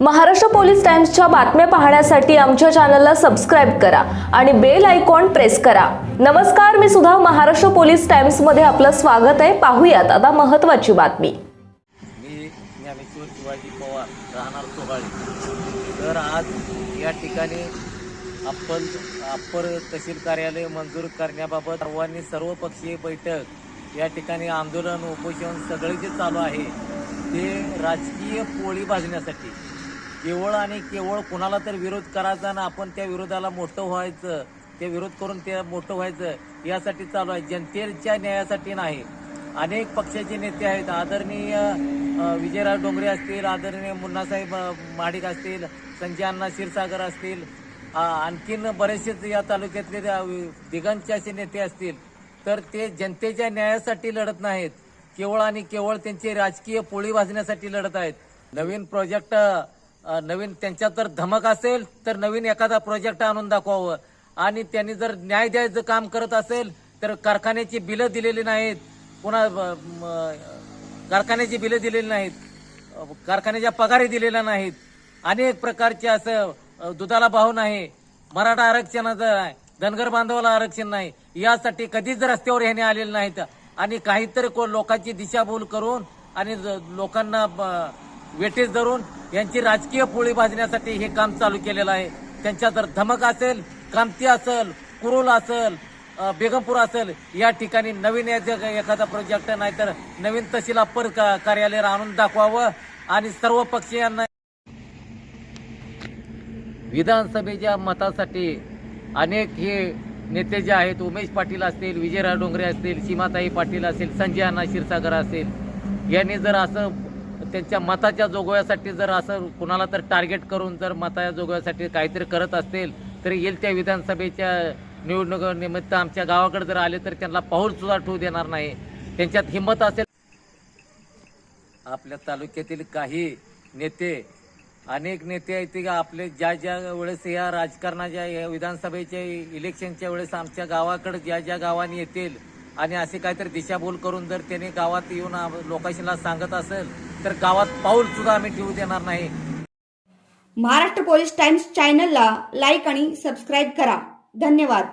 Maharashtra police टाइम्सच्या बातम्या पाहण्यासाठी आमच्या चॅनलला सबस्क्राईब करा आणि बेल आयकॉन प्रेस करा. नमस्कार मी सुद्धा महाराष्ट्र पोलीस टाइम्समध्ये आपलं स्वागत आहे. पाहूयात आता महत्वाची बातमी. मी ज्ञानेश्वर शिवाजी पवार राहणार तर आज या ठिकाणी आपण अप्पर तहसील कार्यालय मंजूर करण्याबाबत सर्वांनी सर्वपक्षीय बैठक या ठिकाणी आंदोलन उपोषण सगळे जे चालू आहे ते राजकीय पोळी भाजण्यासाठी केवळ आणि केवळ कुणाला तर विरोध करायचा ना आपण त्या विरोधाला मोठं व्हायचं ते विरोध करून ते मोठं व्हायचं यासाठी चालू आहे. जनतेच्या न्यायासाठी नाही. अनेक पक्षाचे नेते आहेत. आदरणीय विजयराज विजयराव डोंगरे असतील आदरणीय मुन्नासाहेब माडिक असतील संजय अण्णा क्षीरसागर असतील आणखीन बरेचसेच या तालुक्यातले दिगंतचे असे नेते असतील. तर ते जनतेच्या न्यायासाठी लढत नाहीत. केवळ आणि केवळ त्यांचे राजकीय पोळी भाजण्यासाठी लढत आहेत. नवीन प्रोजेक्ट नवीन त्यांच्यात जर धमक असेल तर नवीन एखादा प्रोजेक्ट आणून दाखवावं. आणि त्यांनी जर न्याय द्यायचं काम करत असेल तर कारखान्याची बिलं दिलेली नाहीत. पुन्हा कारखान्याची बिलं दिलेली नाहीत. कारखान्याच्या पगारी दिलेल्या नाहीत. अनेक प्रकारचे असं दुधाला भाव नाही. मराठा आरक्षणाचं आहे. धनगर बांधवाला आरक्षण नाही. यासाठी कधीच रस्त्यावर ह्याने आलेले नाहीत. आणि काहीतरी को- लोकांची दिशाभूल करून आणि ज- लोकांना ब- धरून यांची राजकीय पोळी भाजण्यासाठी हे काम चालू केलेलं आहे. त्यांच्या जर धमक असेल कामती असेल कुरुल असेल बेगमपूर असेल या ठिकाणी नवीन एखादा प्रोजेक्ट नाहीतर नवीन तहसील अप्पर का- आणून दाखवावं आणि सर्व पक्षीयांना विधानसभेच्या मतासाठी अनेक हे नेते जे आहेत उमेश पाटील असतील विजयराव डोंगरे असतील सीमाताई पाटील असतील संजय अण्णा क्षीरसागर असतील यांनी जर असं त्यांच्या मताच्या जोगव्यासाठी जर असं कुणाला तर टार्गेट करून जर मताच्या जोगव्यासाठी काहीतरी करत असतील तर येईल त्या विधानसभेच्या निवडणुकीनिमित्त आमच्या गावाकडे जर आले तर त्यांना पाऊल सुद्धा ठेवू देणार नाही. त्यांच्यात हिंमत असेल आपल्या तालुक्यातील काही नेते अनेक नेते आहेत ते आपले ज्या ज्या वेळेस या राजकारणाच्या या विधानसभेच्या इलेक्शनच्या वेळेस आमच्या गावाकडे ज्या ज्या गावांनी येतील आणि असे काहीतरी दिशाभूल करून जर त्याने गावात येऊन लोकेशनला सांगत असेल तर गावात पाऊल सुद्धा आम्ही ठेवू देणार नाही. महाराष्ट्र पोलीस टाइम्स चॅनलला लाईक आणि सबस्क्राईब करा. धन्यवाद.